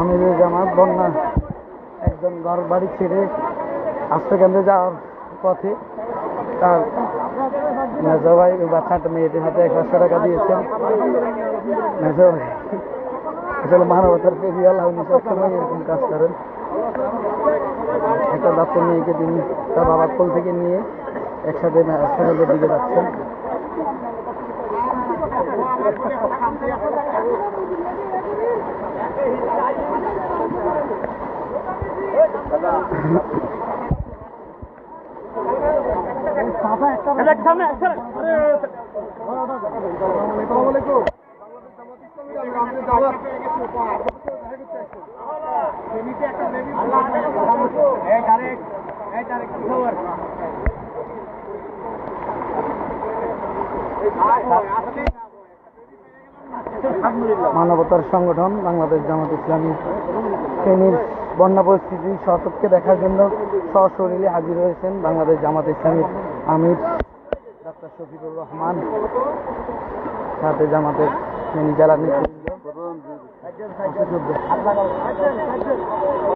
আমিরের জামাত বন্যা একজন ঘর বাড়ি ছেড়ে আশ্রয়কেন্দ্রে যাওয়ার পথে তার মেজো ভাই ওই বাচ্চাটা মেয়েটির হাতে এক লাখ টাকা দিয়েছেন। মেজো ভাই, আসলে মানবতার আল্লাহ উনি সবসময় এরকম কাজ করেন। একটা বাচ্চা মেয়েকে তিনি তার বাবার কোল থেকে নিয়ে একসাথে হাসপাতালের দিকে যাচ্ছেন মানবতার সংগঠন বাংলাদেশ জামাত ইসলামী ফেনীর বন্যা পরিস্থিতি সতর্কে দেখার জন্য সশরীরে হাজির হয়েছেন বাংলাদেশ জামাত ইসলামীর আমির ডক্টর শফিকুর রহমান, সাথে জামাতের জেলা নেতৃবৃন্দ